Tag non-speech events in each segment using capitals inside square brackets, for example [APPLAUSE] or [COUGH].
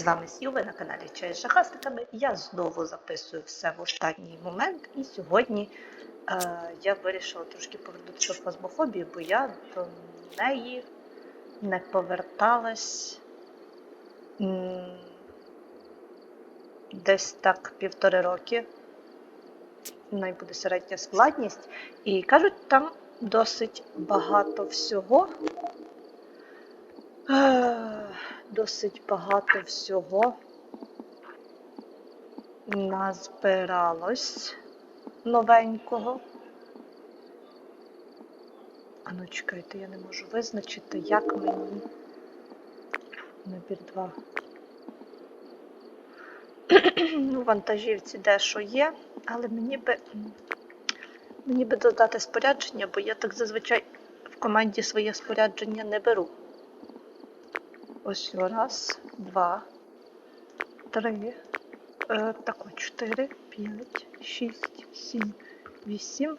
з вами Сью, на каналі Чай з Шахастиками. Я знову записую все в останній момент, і сьогодні е, я вирішила трошки повернутися в фазмофобію, бо я до неї не поверталась десь так півтори роки. Най буде середня складність. І кажуть, там досить багато всього. Ех, Досить багато всього назбиралось новенького. А ну чекайте, я не можу визначити, як мені набір 2. ну, в вантажівці дещо є, але мені би мені би додати спорядження, бо я так зазвичай в команді своє спорядження не беру. Ось раз, два, три, е, тако, чотири, п'ять, шість, сім, вісім,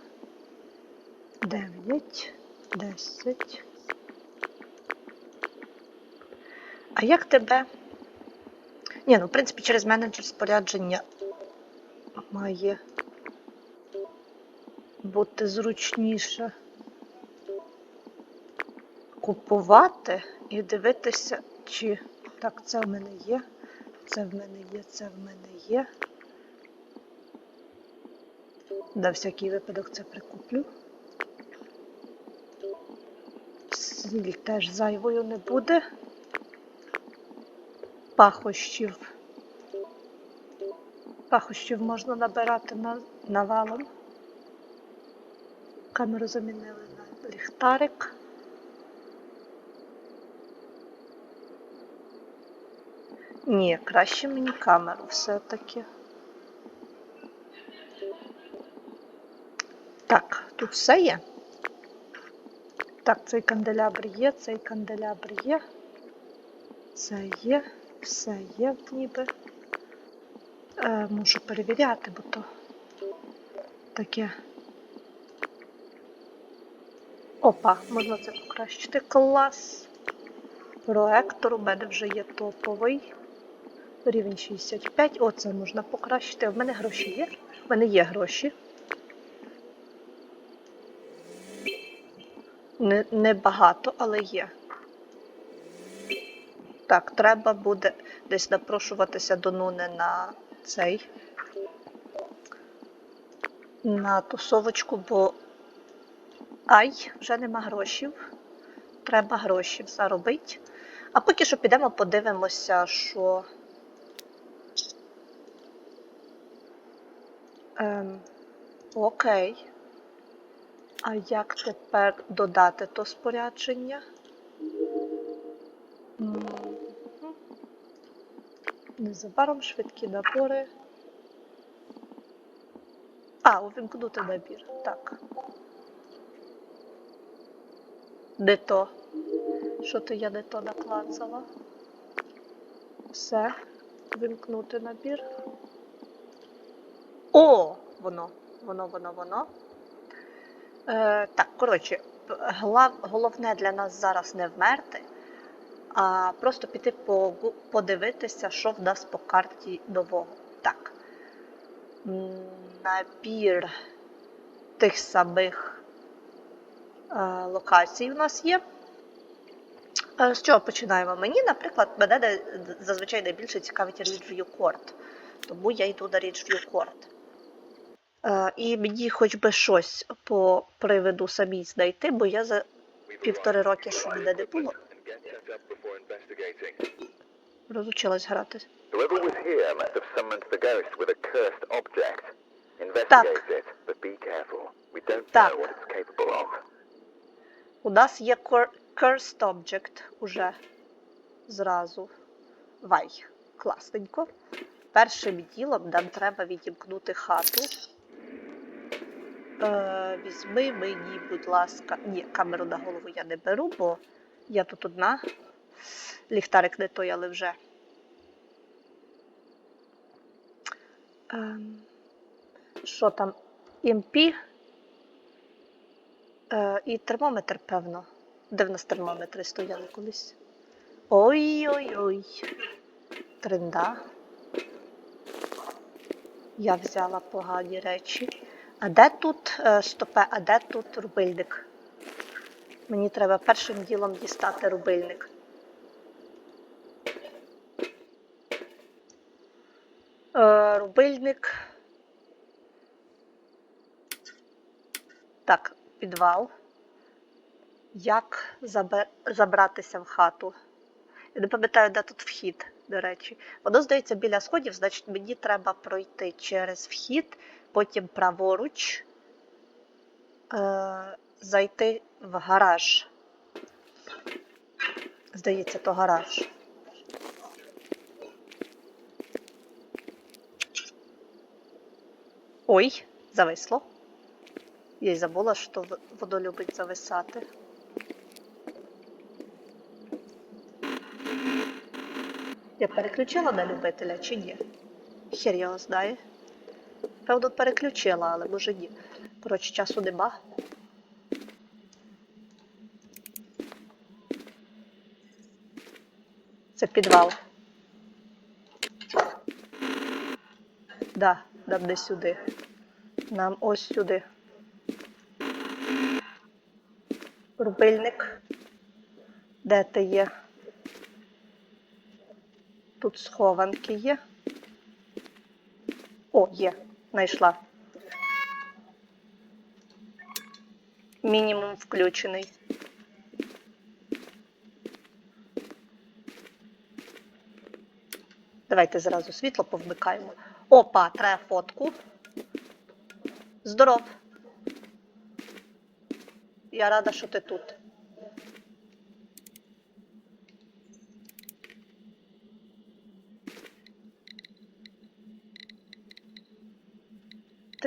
дев'ять, десять. А як тебе? Ні, ну, в принципі, через менеджер спорядження має бути зручніше купувати і дивитися, чи так, це в мене є, це в мене є, це в мене є. На всякий випадок це прикуплю. Сіль теж зайвою не буде. Пахощів. Пахощів можна набирати навалом. Камеру замінили на ліхтарик. Ні, краще мені камеру все-таки. Так, тут все є. Так, цей канделябр є, цей канделябр є. Це є, все є ніби. Е, можу перевіряти, бо то таке. Опа, можна це покращити. Клас. Проектор у мене вже є топовий. Рівень 65. Оце можна покращити. В мене гроші є. В мене є гроші. Не, не багато, але є. Так, треба буде десь напрошуватися до Нуни на цей. На тусовочку, бо ай, вже нема грошів. Треба гроші заробити. А поки що підемо подивимося, що. Ем, окей. А як тепер додати то спорядження? Незабаром швидкі набори. А, увімкнути набір. Так. Не то. Що то я не то наклацала? Все. Вимкнути набір. О! Воно, воно, воно, воно. Е, так, коротше, головне для нас зараз не вмерти, а просто піти по, подивитися, що в нас по карті нового. Так. Набір тих самих е, локацій у нас є. Е, З чого починаємо? Мені, наприклад, мене зазвичай найбільше цікавить Ridgeview Court, тому я йду на Ridgeview Court. Е, І мені хоч би щось по приводу самій знайти, бо я за півтори роки, що ніде не було, розучилась грати. Так. of. У нас є cur- Cursed Object уже зразу. Вай, класненько. Першим ділом нам треба відімкнути хату. Е, візьми мені, будь ласка. Ні, камеру на голову я не беру, бо я тут одна. Ліхтарик не той, але вже. Ем, що там? ІМП? Е, і термометр, певно. Де в нас термометри стояли колись? Ой-ой-ой. Тринда. Я взяла погані речі. А де тут е, стопе, а де тут рубильник? Мені треба першим ділом дістати рубильник. Е, рубильник. Так, підвал. Як забратися в хату? Я не пам'ятаю, де тут вхід, до речі. Воно здається біля сходів, значить мені треба пройти через вхід, потім праворуч, е- зайти в гараж. Здається, то гараж. Ой, зависло. Я й забула, що воно любить зависати. Я переключила на любителя чи ні? Хер його знає. Певно, переключила, але може ні. Коротше, часу нема. Це підвал. Да, нам не сюди. Нам ось сюди. Рубильник. Де ти є? Тут схованки є. О, є, знайшла. Мінімум включений. Давайте зразу світло повмикаємо. Опа, треба фотку. Здоров. Я рада, що ти тут.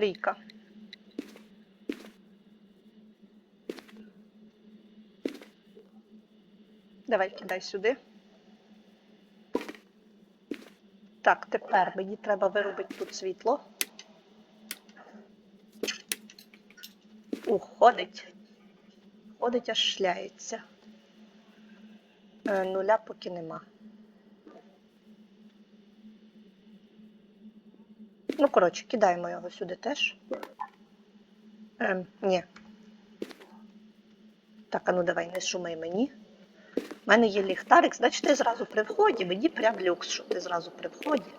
Трійка. Давай кидай сюди. Так, тепер мені треба виробити тут світло. Уходить. Ходить, аж шляється. Е, нуля поки нема. Ну, коротше, кидаємо його сюди теж. Ем, ні. Так, а ну давай, не шумай мені. У мене є ліхтарик, значить ти зразу при вході. Мені прям люкс, що ти зразу при вході.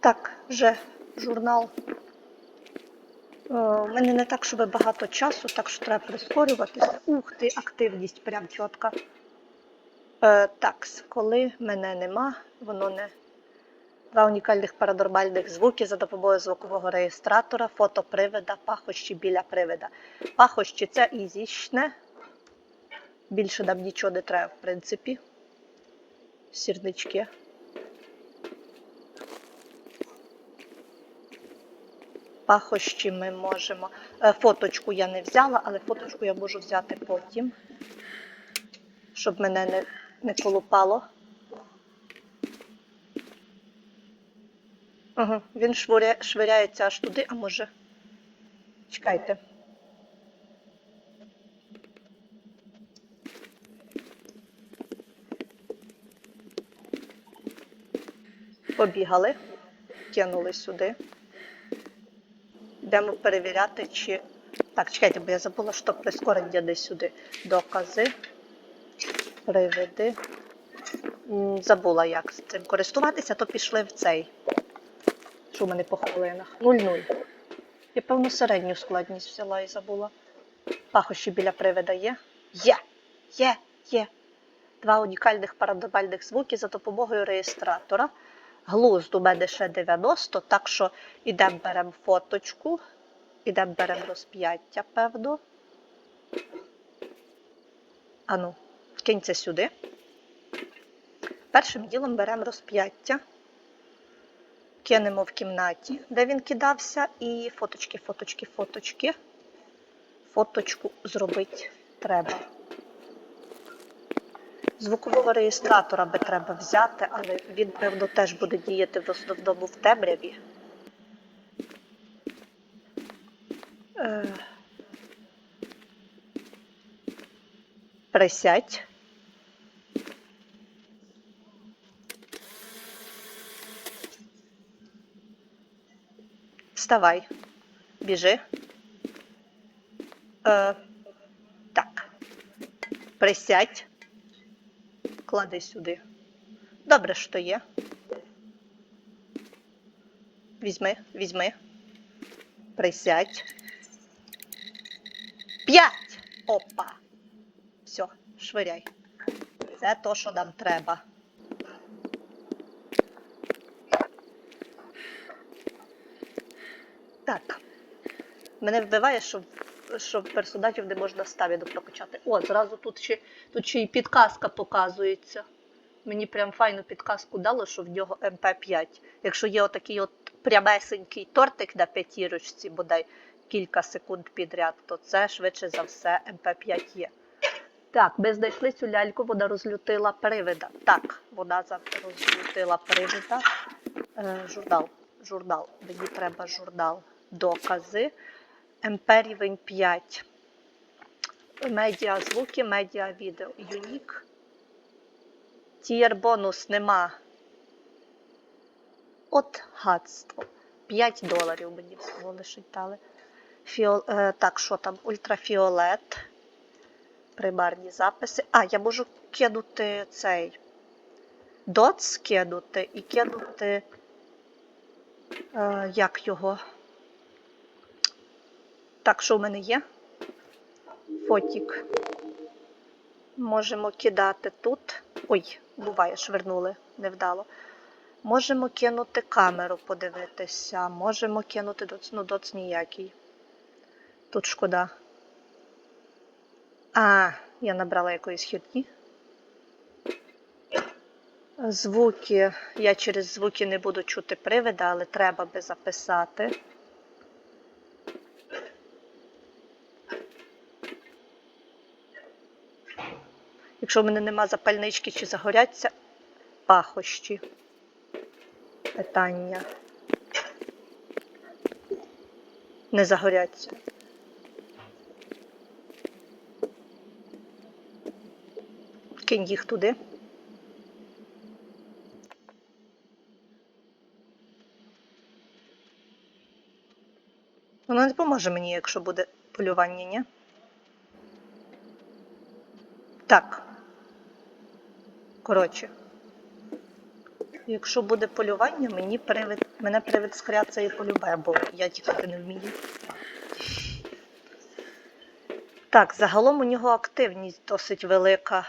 Так, вже журнал. О, У мене не так, щоб багато часу, так що треба прискорюватися. Ух ти, активність прям чітка. Е, так, коли мене нема, воно не. Два унікальних паранормальних звуки за допомогою звукового реєстратора, фото привида, пахощі біля привида. Пахощі це ізічне. Більше нам нічого не треба, в принципі. Сірнички. Пахощі ми можемо. Е, Фоточку я не взяла, але фоточку я можу взяти потім, щоб мене не, не колупало. Ага, він швиря... швиряється аж туди, а може. Чекайте. Побігали, кинули сюди. Йдемо перевіряти, чи. Так, чекайте, бо я забула, що прискорення десь сюди. Докази. Приведи. М, Забула, як з цим користуватися, то пішли в цей. Що в мене по хвилинах? 0-0. Я, певно, середню складність взяла і забула. Пахощі біля привида є? Є! Є! Є! Два унікальних парадобальних звуки за допомогою реєстратора. Глузд у мене ще 90, так що ідемо беремо фоточку, ідемо беремо розп'яття, певно. Ану, кинь сюди. Першим ділом беремо розп'яття, кинемо в кімнаті, де він кидався, і фоточки, фоточки, фоточки. Фоточку зробити треба. Звукового реєстратора би треба взяти, але він, певно, теж буде діяти в основному в темряві. Е... Присядь. Вставай. Біжи. Е, так. Присядь. Клади сюди. Добре, що є. Візьми, візьми. Присядь. П'ять! Опа. Все, швиряй. Це то, що нам треба. Так. Мене вбиває, що, що персонажів не можна стаміну прокачати. О, зразу тут ще, тут ще й підказка показується. Мені прям файну підказку дало, що в нього МП5. Якщо є отакий от прямесенький тортик на п'ятірочці, бодай кілька секунд підряд, то це швидше за все МП5 є. Так, ми знайшли цю ляльку, вона розлютила привида. Так, вона розлютила привида. Е, журнал. Журнал. Мені треба журнал. Докази. МП рівень 5. Медіа звуки, медіа відео. Юнік. Тієр бонус нема. От гадство. 5 доларів мені всього лише дали. Фіол... Е, так, що там? Ультрафіолет. Примарні записи. А, я можу кинути цей. Доц кинути і кинути. Е, як його? Так, що в мене є? Фотік. Можемо кидати тут. Ой, буває, швернули, невдало. Можемо кинути камеру, подивитися. Можемо кинути доц, ну доц ніякий. Тут шкода. А, я набрала якоїсь хірні. Звуки. Я через звуки не буду чути привида, але треба би записати. Якщо в мене нема запальнички чи загоряться пахощі. Питання. Не загоряться. Кинь їх туди. Воно не допоможе мені, якщо буде полювання, ні? Так. Коротше. Якщо буде полювання, мені привид, мене привид і полюбе, бо я тікати не вмію. Так, загалом у нього активність досить велика.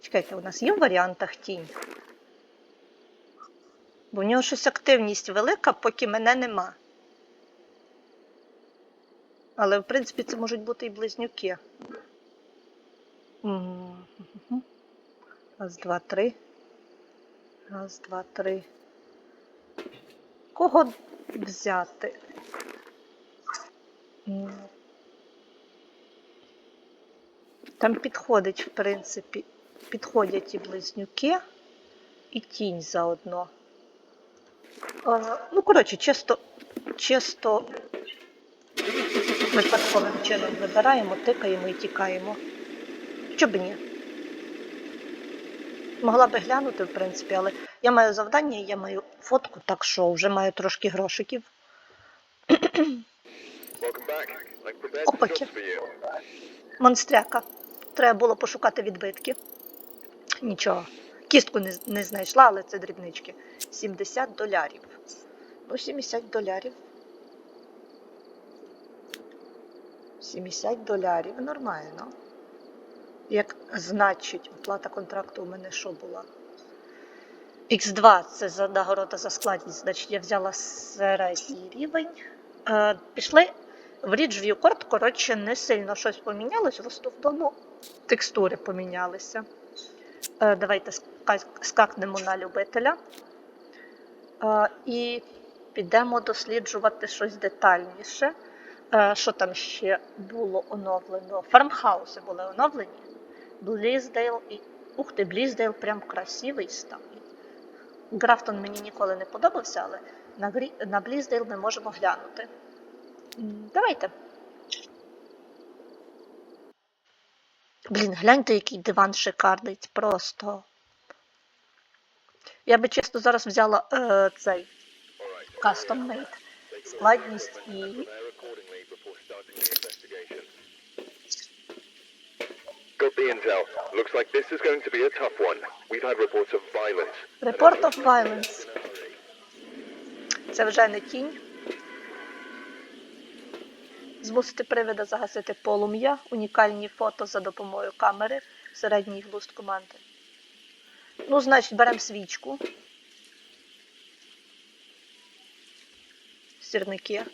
Чекайте, у нас є в варіантах тінь? Бо в нього щось активність велика, поки мене нема. Але, в принципі, це можуть бути і близнюки. Мгм. Раз, два, три. Раз, два, три. Кого взяти? Там підходить, в принципі, підходять і близнюки, і тінь заодно. Ну, коротше, чисто, чисто випадковим чином вибираємо, тикаємо і тікаємо. Чоб ні? Могла би глянути, в принципі, але я маю завдання, я маю фотку, так що вже маю трошки грошиків. Опаки. Монстряка. Треба було пошукати відбитки. Нічого. Кістку не, не знайшла, але це дрібнички. 70 долярів. Ну, 70 долярів. 70 долярів нормально. Як значить, оплата контракту у мене що була? Х2 це за нагорода за складність, значить я взяла середній рівень. Е, пішли в Ridge Viewport, коротше, не сильно щось помінялось, в основному текстури помінялися. Е, давайте скакнемо на любителя. Е, і підемо досліджувати щось детальніше. Е, що там ще було оновлено? Фармхауси були оновлені. Бліздейл і. Ух ти, Бліздейл прям красивий став. Графтон мені ніколи не подобався, але на, Грі... на Бліздейл ми можемо глянути. Давайте. Блін, гляньте, який диван шикарний. Просто. Я би чесно зараз взяла е, цей made. складність і Got the intel. Looks like this is going to be a tough one. We've had reports of violence. Report of violence. Це вже не тінь. Змусити привида загасити полум'я, унікальні фото за допомогою камери, середній глузд команди. Ну, значить, беремо свічку. Сірники.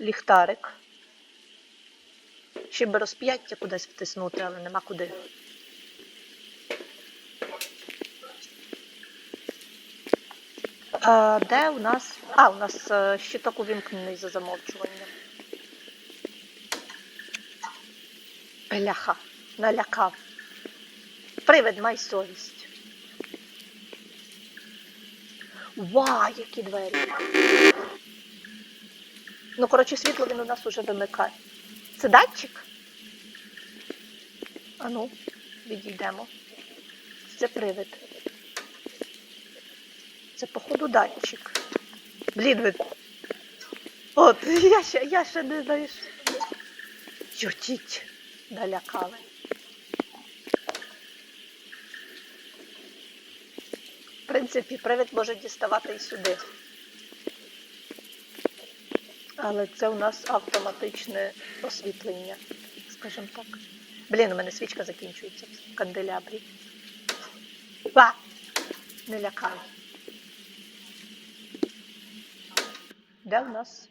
Ліхтарик. Ще би розп'яття кудись втиснути, але нема куди. А, де у нас. А, у нас е, щиток увімкнений за замовчуванням. Бляха, налякав. Привид, май совість. Ва, які двері. Ну, коротше, світло він у нас уже вимикає. Це датчик? Ану, відійдемо. Це привид. Це, походу, датчик. Блін, ви. От, [LAUGHS] я ще, я ще не знаєш. Ютіть. Налякали. В принципі, привид може діставати і сюди. Але це у нас автоматичне освітлення, скажімо так. Блін, у мене свічка закінчується в канделябрі. Ва! Не лякай. Де в нас?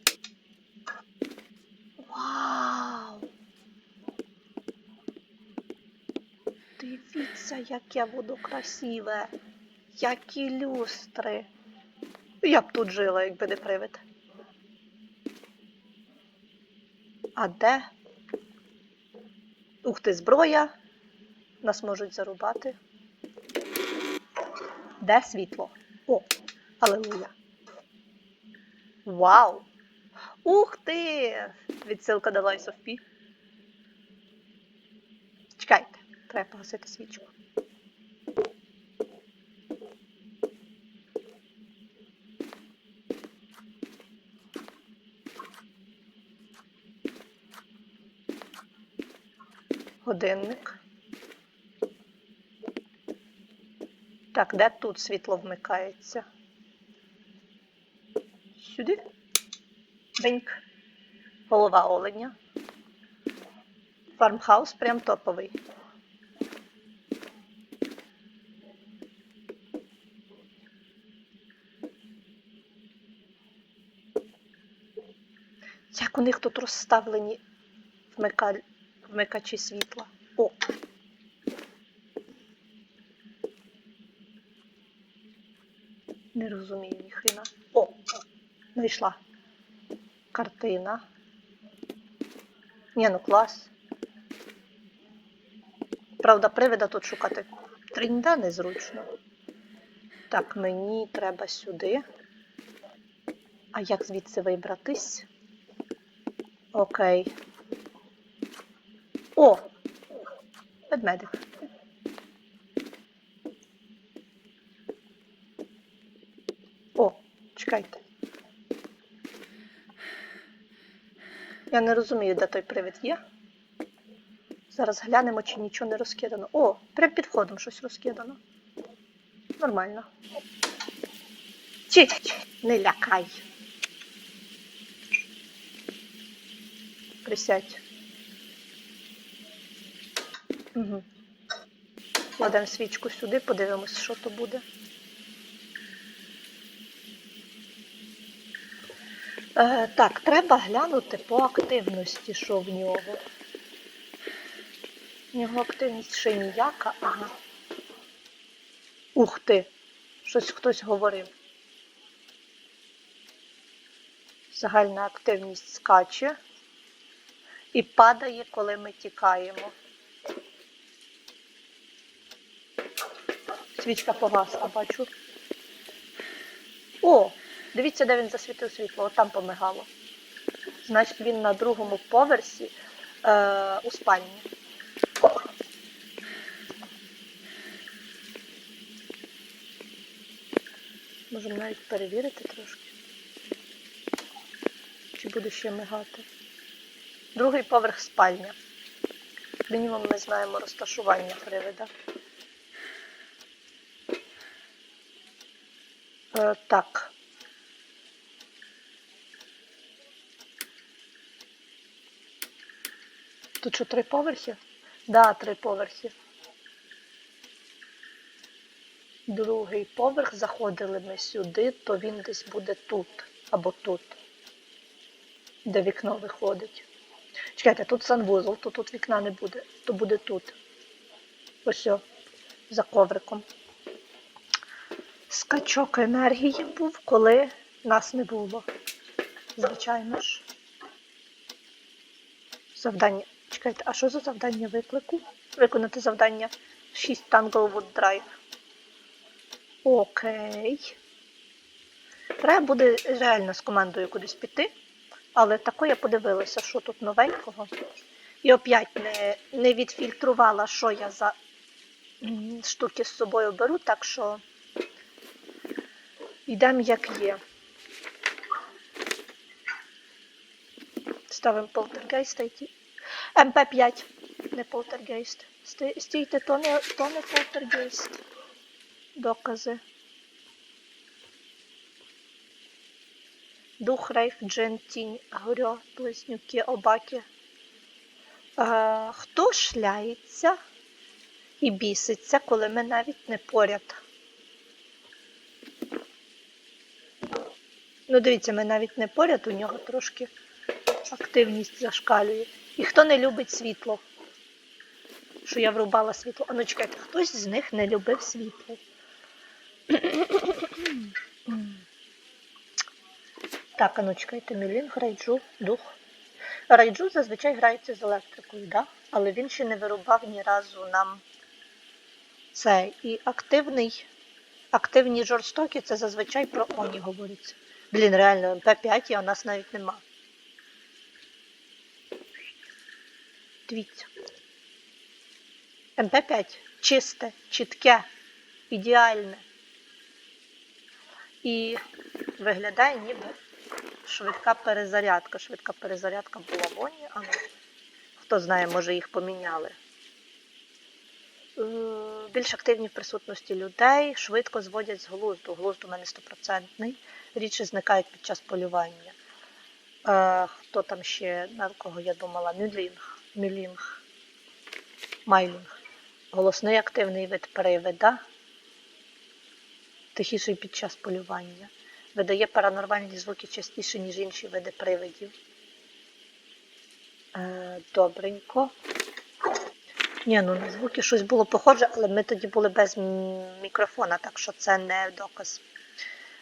Вау! Дивіться, яке воно красиве. Які люстри. Я б тут жила, якби не привид. А де? Ух ти, зброя. Нас можуть зарубати. Де світло? О, алелуя. Вау! Ух ти! Відсилка до Lies of P. Чекайте, треба погасити свічку. Годинник. Так, де тут світло вмикається? Сюди. Беньк. Голова оленя. Фармхаус прям топовий. Як у них тут розставлені вмика... вмикачі світла? О! Не розумію ніхрена. О! Знайшла. Картина. Ні, ну клас. Правда, привида тут шукати тринда незручно. Так, мені треба сюди. А як звідси вибратись? Окей. О! Ведмедик. О, чекайте. Я не розумію, де той привид є. Зараз глянемо, чи нічого не розкидано. О, прям під входом щось розкидано. Нормально. Чи, не лякай. Присядь. Угу. Кладемо свічку сюди, подивимось, що то буде. Е, так, треба глянути по активності, що в нього. В нього активність ще ніяка, ага. Ух ти! Щось хтось говорив. Загальна активність скаче і падає, коли ми тікаємо. Свічка погасла, бачу. О! Дивіться, де він засвітив світло, от там помигало. Значить, він на другому поверсі е, у спальні. Можемо навіть перевірити трошки. Чи буде ще мигати. Другий поверх спальня. Мінімум ми знаємо розташування привида. Так. Тут що, три поверхи? Да, три поверхи. Другий поверх заходили ми сюди, то він десь буде тут або тут, де вікно виходить. Чекайте, тут санвузол, то тут вікна не буде, то буде тут. Ось за ковриком. Скачок енергії був, коли нас не було. Звичайно ж. Завдання. Чекайте, а що за завдання виклику? Виконати завдання 6 Tanglewood Drive. Окей. Треба буде реально з командою кудись піти. Але тако я подивилася, що тут новенького. І опять не, не відфільтрувала, що я за штуки з собою беру, так що йдемо як є. Ставимо полтергейст йти. МП5, не полтергейст. Стійте, то не, то не полтергейст. Докази. Дух, рейф, джин, тінь, горьо, близнюки, обаки. Е, хто шляється і біситься, коли ми навіть не поряд? Ну, дивіться, ми навіть не поряд, у нього трошки активність зашкалює. І хто не любить світло? Що я врубала світло. А ну чекайте, хтось з них не любив світло. [CLEARS THROAT] Так, а ну чекайте, Мілінг, Райджу, дух. Райджу зазвичай грається з електрикою, да? але він ще не вирубав ні разу нам це. І активний, активні жорстокі це зазвичай про Оні говориться. Блін, реально, МП5, а у нас навіть нема. Дивіться. МП5 чисте, чітке, ідеальне. І виглядає ніби швидка перезарядка. Швидка перезарядка була в але хто знає, може їх поміняли. Більш активні в присутності людей, швидко зводять з глузду. Глузд у мене стопроцентний, рідше зникають під час полювання. Е, хто там ще, на кого я думала? Мюлінг, Мюлінг, Майлінг. Голосний активний вид привида. Тихіший під час полювання. Видає паранормальні звуки частіше, ніж інші види привидів. Е, добренько. Ні, ну на звуки щось було похоже, але ми тоді були без мікрофона, так що це не доказ.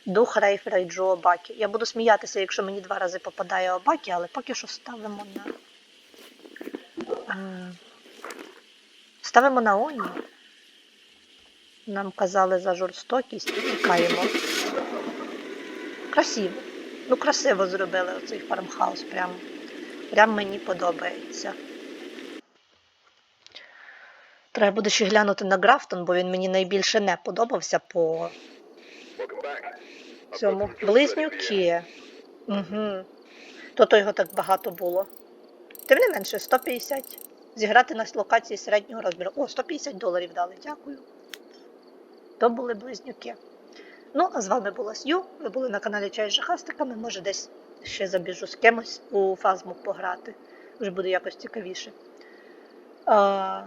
Дух Рейф Рейджу Обакі. Я буду сміятися, якщо мені два рази попадає Обакі, але поки що ставимо на. Е, Ставимо на Оні. Нам казали за жорстокість і тікаємо. Красиво. Ну, красиво зробили оцей фармхаус. Прям, прям мені подобається. Треба буде ще глянути на Графтон, бо він мені найбільше не подобався по цьому. Близнюки. Угу. То-то його так багато було. Тим не менше, 150. Зіграти на локації середнього розміру. О, 150 доларів дали, дякую. То були близнюки. Ну, а з вами була Сью. Ви були на каналі Чай з жахастиками. Може, десь ще забіжу з кимось у фазму пограти. Вже буде якось цікавіше. А,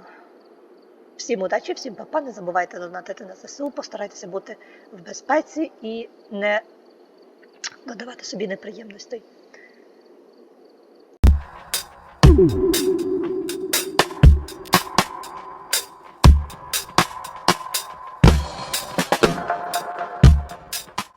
всім удачі, всім папа. Не забувайте донатити на ЗСУ, постарайтеся бути в безпеці і не додавати собі неприємностей.